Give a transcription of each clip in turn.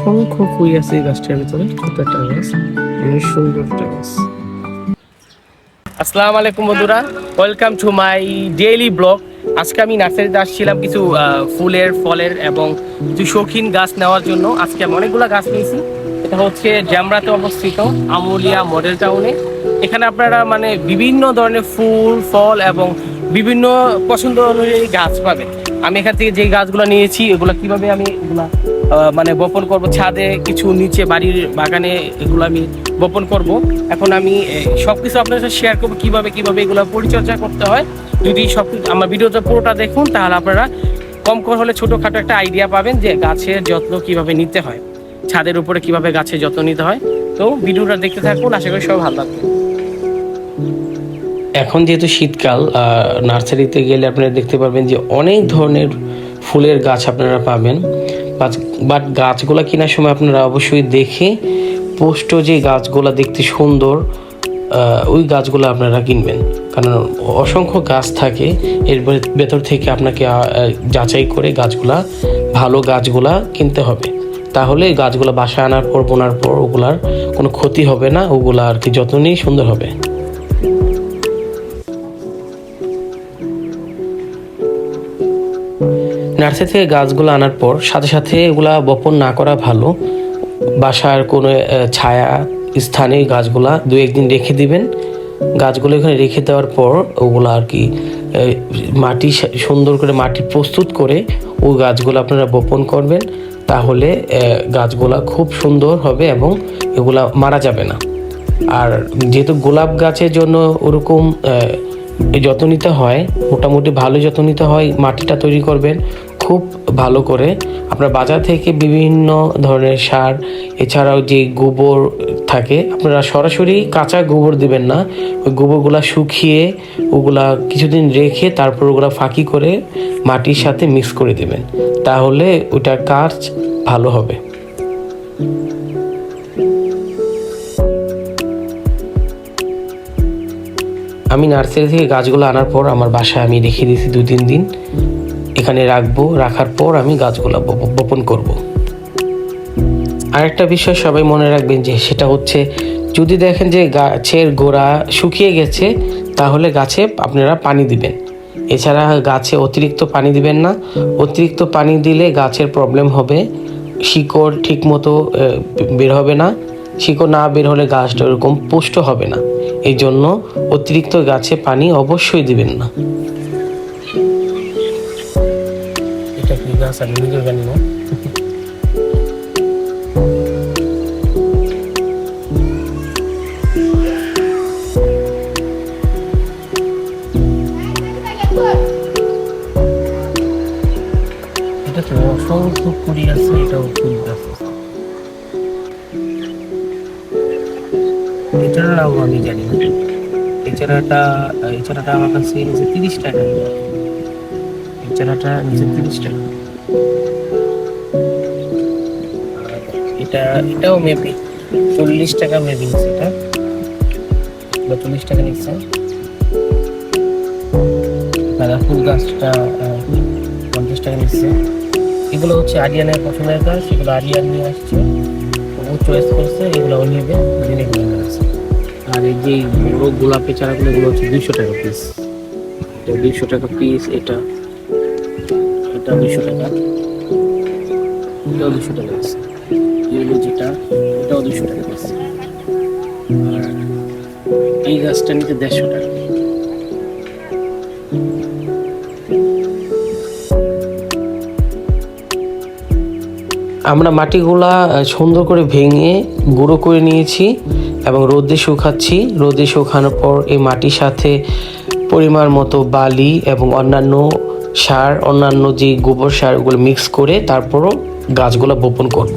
অসংখ্য ফুল আছে এই গাছটার ভিতরে। একটা গাছ অনেক সুন্দর একটা গাছ আসসালামু আলাইকুম বন্ধুরা। Welcome to my daily blog আজকে আমি নার্সারিতে আসছিলাম কিছু ফুলের, ফলের এবং কিছু শৌখিন গাছ নেওয়ার জন্য। আজকে আমি অনেকগুলো গাছ নিয়েছি। এটা হচ্ছে জ্যামরাতে অবস্থিত আমুলিয়া মডেল টাউনে। এখানে আপনারা মানে বিভিন্ন ধরনের ফুল, ফল এবং বিভিন্ন পছন্দ অনুযায়ী গাছ পাবেন। আমি এখান থেকে যে গাছগুলো নিয়েছি, এগুলো কীভাবে আমি এগুলা মানে বপন করব, ছাদে কিছু নিচে বাড়ির বাগানে এগুলো আমি বপন করব। এখন আমি সব কিছু আপনার সাথে শেয়ার করব, কীভাবে কীভাবে এগুলো পরিচর্যা করতে হয়। যদি সব, আমার ভিডিওটা পুরোটা দেখুন, তাহলে আপনারা কম করে হলে ছোটোখাটো একটা আইডিয়া পাবেন যে গাছের যত্ন কীভাবে নিতে হয়। ছাদের উপরে কীভাবে গাছের যত্ন নিতে হয়। তো ভিডিওটা দেখতে থাকুন, আশা করি সবাই ভালো লাগবে এখন যেহেতু শীতকাল নার্সারিতে গেলে আপনারা দেখতে পারবেন যে অনেক ধরনের ফুলের গাছ আপনারা পাবেন। বাট গাছগুলা কেনার সময় আপনারা অবশ্যই দেখে পোস্ট যে গাছগুলা দেখতে সুন্দর ওই গাছগুলো আপনারা কিনবেন। কারণ অসংখ্য গাছ থাকে, এর ভেতর থেকে আপনাকে যাচাই করে গাছগুলা, ভালো গাছগুলা কিনতে হবে। তাহলে গাছগুলো বাসায় আনার পর, বোনার পর ওগুলার কোনো ক্ষতি হবে না, ওগুলা আর কি যত্ন নিয়ে সুন্দর হবে। নার্সারি থেকে গাছগুলো আনার পর সাথে সাথে এগুলা বপন না করা ভালো। বাসার কোনো ছায়া স্থানে গাছগুলা দু একদিন রেখে দিবেন। গাছগুলো এখানে রেখে দেওয়ার পর ওগুলো আর কি মাটি সুন্দর করে মাটি প্রস্তুত করে ওই গাছগুলো আপনারা বপন করবেন। তাহলে গাছগুলা খুব সুন্দর হবে এবং এগুলা মারা যাবে না। আর যেহেতু গোলাপ গাছের জন্য ওরকম যত্ন নিতে হয়, মোটামুটি ভালো যত্ন নিতে হয়, মাটিটা তৈরি করবেন। খুব ভালো করে। আপনার বাজার থেকে বিভিন্ন ধরনের সার, এছাড়াও যে গোবর থাকে, আপনারা সরাসরি কাঁচা গোবর দেবেন না। ওই গোবরগুলা শুকিয়ে, ওগুলা কিছুদিন রেখে তারপর ওগুলা ফাঁকি করে মাটির সাথে মিক্স করে দেবেন। তাহলে ওইটার কাজ ভালো হবে। আমি নার্সারি থেকে গাছগুলো আনার পর আমার বাসায় আমি রেখে দিয়েছি দু তিন দিন। এখানে রাখব, রাখার পর আমি গাছগুলো বপ- বপন করব। আরেকটা বিষয় সবাই মনে রাখবেন যে সেটা হচ্ছে, যদি দেখেন যে গাছের গোড়া শুকিয়ে গেছে, তাহলে গাছে আপনারা পানি দিবেন। এছাড়া গাছে অতিরিক্ত পানি দিবেন না। অতিরিক্ত পানি দিলে গাছের প্রবলেম হবে। শিকড় ঠিক মতো বের হবে না। শিকড় না বের হলে গাছটা ওরকম পুষ্ট হবে না। এই জন্য অতিরিক্ত গাছে পানি অবশ্যই দিবেন না। গাছ আমি নিজেও জানি না কুড়ি আছে, এটাও কুড়ি আমি জানি না। এই চারাটা আমার কাছে নিচে তিরিশ টাকা। চারাটা নিচে তিরিশ টাকা। এটা, এটাও মেবি চল্লিশ টাকা মেবি এটা এটা? চল্লিশ টাকা নিচ্ছে। গাঁদা ফুল গাছটা পঞ্চাশ টাকা নিচ্ছে। এগুলো হচ্ছে আরিয়ানের পছন্দের গাছ, এগুলো আরিয়ান নিয়ে আসছে। ও চয়েস করছে, এগুলো ও নেবে জেনে এগুলো নিয়ে আসছে আর এই যে বড় গোলাপি চারাগুলো, এগুলো হচ্ছে দুইশো টাকা পিস দুইশো টাকা পিস এটা। এটা দুইশো টাকা। এটাও দুশো টাকা পিস এগুলো যেটা, এটাও দুশো টাকা পিস আর এই গাছটা নিতে দেড়শো টাকা। আমরা মাটিগুলা সুন্দর করে ভেঙে গুঁড়ো করে নিয়েছি এবং রোদে শুকাচ্ছি। রোদে শুকানোর পর এই মাটির সাথে পরিমাণ মতো বালি এবং অন্যান্য সার, অন্যান্য যে গোবর সার, ওগুলো মিক্স করে তারপরও গাছগুলো বপন করব।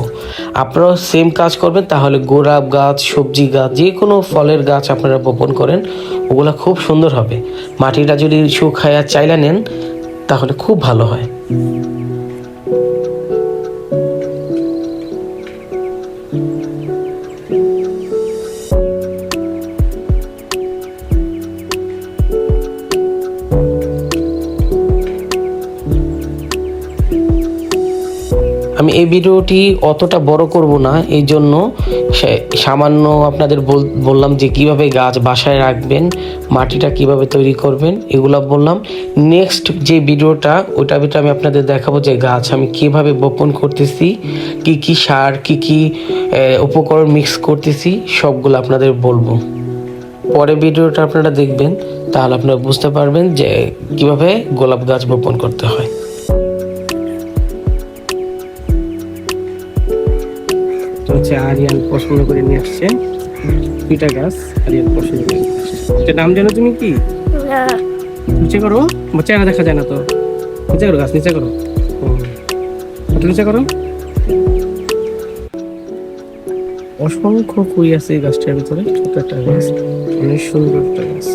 আপনারাও সেম কাজ করবেন, তাহলে গোলাপ গাছ, সবজি গাছ, যে কোনো ফলের গাছ আপনারা বপন করেন, ওগুলো খুব সুন্দর হবে মাটিটা যদি শুকায়া চাইলা নেন, তাহলে খুব ভালো হয় এই ভিডিওটি অতটা বড় করব না, এই জন্য সামান্য আপনাদের বল- বললাম যে কীভাবে গাছ বাসায় রাখবেন, মাটিটা কীভাবে তৈরি করবেন, এগুলো বললাম। নেক্সট যে ভিডিওটা, ওইটা ভিতরে আমি আপনাদের দেখাবো যে গাছ আমি কীভাবে বপন করতেছি, কি কি সার, কি কি উপকরণ মিক্স করতেছি, সবগুলো আপনাদের বলব। পরে ভিডিওটা আপনারা দেখবেন, তাহলে আপনারা বুঝতে পারবেন যে কীভাবে গোলাপ গাছ বপন করতে হয়। হচ্ছে আরিয়ান পছন্দ করে নিয়ে আসছে। দুইটা গাছ আরিয়ান পছন্দ করে নিয়ে এটা নাম জানো তুমি কি? নিচে করো। চেহারা দেখা যায় না তো। নিচে করো গাছ নিচে করো। নিচে করো। অসংখ্য কুই আছে এই গাছটার ভিতরে। ছোট একটা গাছ। অনেক সুন্দর একটা গাছ।